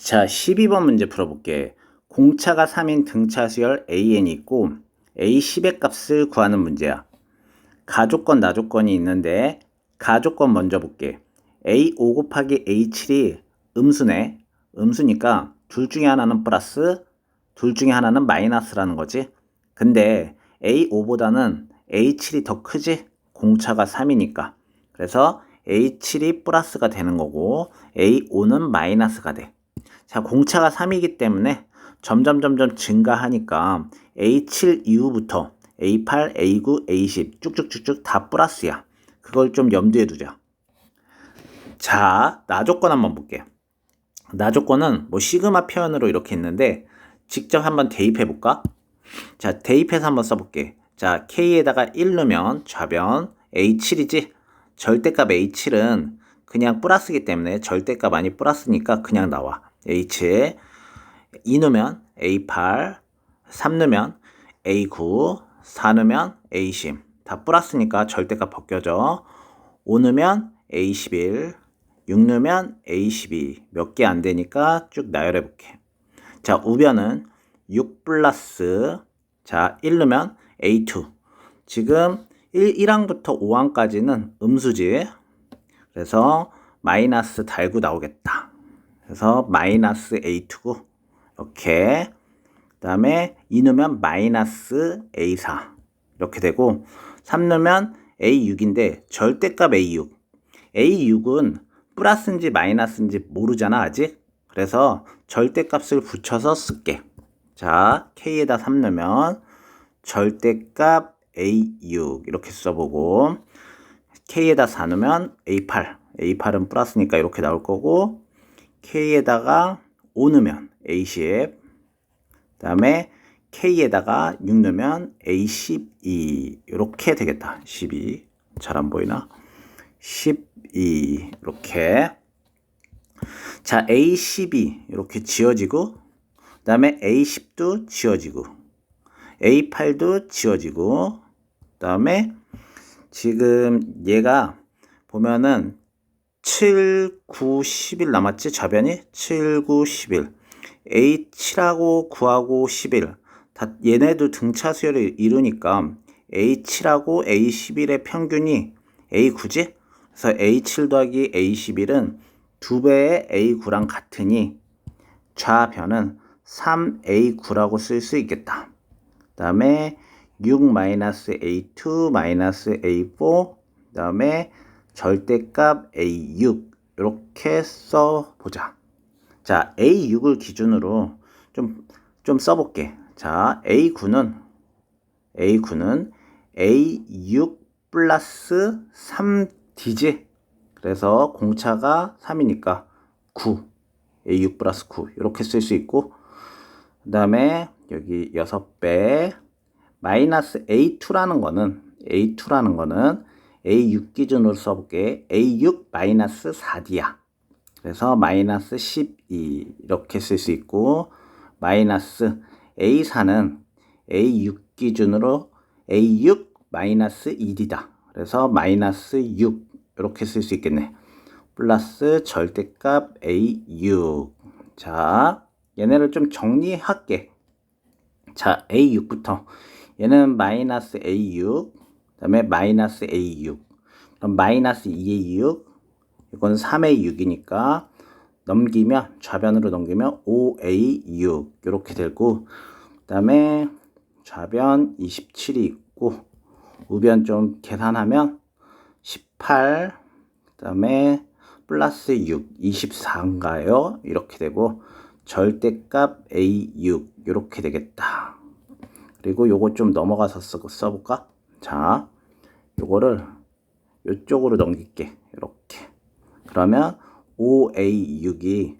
자, 12번 문제 풀어볼게. 공차가 3인 등차 수열 AN이 있고 A10의 값을 구하는 문제야. 가조건, 나조건이 있는데 가조건 먼저 볼게. A5 곱하기 A7이 음수네. 음수니까 둘 중에 하나는 플러스, 둘 중에 하나는 마이너스라는 거지. 근데 A5보다는 A7이 더 크지? 공차가 3이니까. 그래서 A7이 플러스가 되는 거고 A5는 마이너스가 돼. 자, 공차가 3이기 때문에 점점 점점 증가하니까 A7 이후부터 A8, A9, A10 쭉쭉쭉쭉 다 플러스야. 그걸 좀 염두에 두자. 자, 나조건 한번 볼게. 나조건은 뭐 시그마 표현으로 이렇게 있는데 직접 한번 대입해 볼까? 자, 대입해서 한번 써볼게. 자, K에다가 1 넣으면 좌변 A7이지? 절대값 A7은 그냥 플러스기 때문에 절대값 아니 플러스니까 그냥 나와. H 2 넣으면 A8, 3 넣으면 A9, 4 넣으면 A10. 다 플러스니까 절대값 벗겨져. 5 넣으면 A11, 6 넣으면 A12. 몇 개 안 되니까 쭉 나열해 볼게. 자, 우변은 6 플러스 자, 1 넣으면 A2. 지금 1, 1항부터 5항까지는 음수지. 그래서 마이너스 달고 나오겠다. 그래서 마이너스 A2고 이렇게. 그 다음에 2 넣으면 마이너스 A4. 이렇게 되고 3 넣으면 A6인데 절대값 A6 A6은 플러스인지 마이너스인지 모르잖아 아직. 그래서 절대값을 붙여서 쓸게. 자 K에다 3 넣으면 절대값 A6 이렇게 써보고 K에다 4 넣으면 A8 A8은 플러스니까 이렇게 나올 거고 K에다가 5 넣으면 A10 그 다음에 K에다가 6 넣으면 A12. 이렇게 되겠다. 12 잘 안 보이나? 12 이렇게. 자 A12 이렇게 지워지고 그 다음에 A10도 지워지고 A8도 지워지고 그 다음에 지금 얘가 보면은 7, 9, 10일 남았지? 좌변이 7, 9, 10일 A7하고 9하고 11 다 얘네도 등차 수열을 이루니까 A7하고 A11의 평균이 A9지? 그래서 A7 더하기 A11은 두 배의 A9랑 같으니 좌변은 3A9라고 쓸 수 있겠다. 그 다음에 6-A2, A4, 그 다음에 절대값 A6 이렇게 써보자. 자, A6을 기준으로 좀, 좀 써볼게. 자, A9는, A9는 A6 플러스 3D지? 그래서 공차가 3이니까 9. A6 플러스 9. 이렇게 쓸 수 있고, 그 다음에 여기 6배, 마이너스 A2라는 거는, A2라는 거는 A6 기준으로 써볼게. A6 마이너스 4D야. 그래서 마이너스 12 이렇게 쓸 수 있고 마이너스 A4는 A6 기준으로 A6 마이너스 2D다. 그래서 마이너스 6 이렇게 쓸 수 있겠네. 플러스 절대값 A6 자 얘네를 좀 정리할게. 자 A6부터 얘는 마이너스 A6 그 다음에 마이너스 A6 그럼 마이너스 2A6 이건 3의 6이니까 넘기면 좌변으로 넘기면 5A6 이렇게 되고 그 다음에 좌변 27이 있고 우변 좀 계산하면 18 그 다음에 플러스 6 24인가요? 이렇게 되고 절대값 A6 이렇게 되겠다. 그리고 요거 좀 넘어가서 써, 써볼까? 자, 요거를 이쪽으로 넘길게. 이렇게. 그러면 5A6이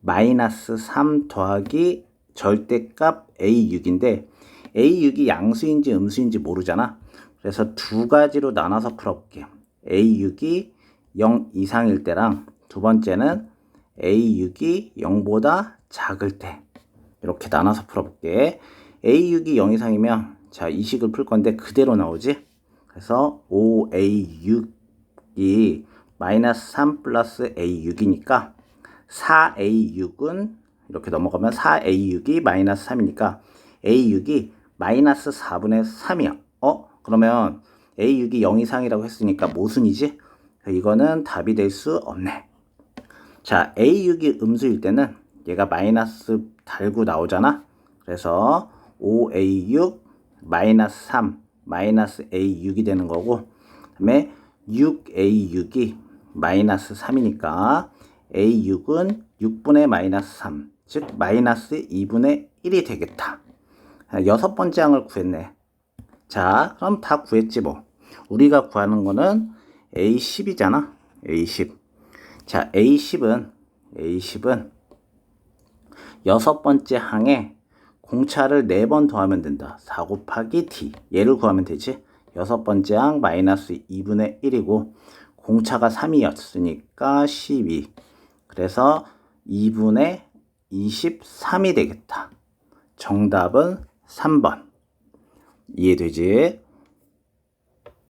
마이너스 3 더하기 절대값 A6인데 A6이 양수인지 음수인지 모르잖아. 그래서 두 가지로 나눠서 풀어볼게. A6이 0 이상일 때랑 두 번째는 A6이 0보다 작을 때 이렇게 나눠서 풀어볼게. A6이 0 이상이면 자, 이 식을 풀 건데 그대로 나오지? 그래서 5A6이 마이너스 3 플러스 A6이니까 4a6은 이렇게 넘어가면 4a6이 마이너스 3이니까 a6이 마이너스 4분의 3이야. 어? 그러면 a6이 0 이상이라고 했으니까 모순이지? 이거는 답이 될 수 없네. 자, a6이 음수일 때는 얘가 마이너스 달고 나오잖아. 그래서 5a6 마이너스 3 마이너스 a6이 되는 거고 그다음에 6a6이 마이너스 3이니까 a6은 6분의 마이너스 3, 즉 마이너스 2분의 1이 되겠다. 아, 여섯 번째 항을 구했네. 자, 그럼 다 구했지 뭐. 우리가 구하는 거는 a10이잖아. a10. 자, a10은 a10은 여섯 번째 항에 공차를 네번 더하면 된다. 4 곱하기 t. 얘를 구하면 되지. 여섯 번째 항 마이너스 2분의 1이고 공차가 3이었으니까 12. 그래서 2분의 23이 되겠다. 정답은 3번. 이해되지?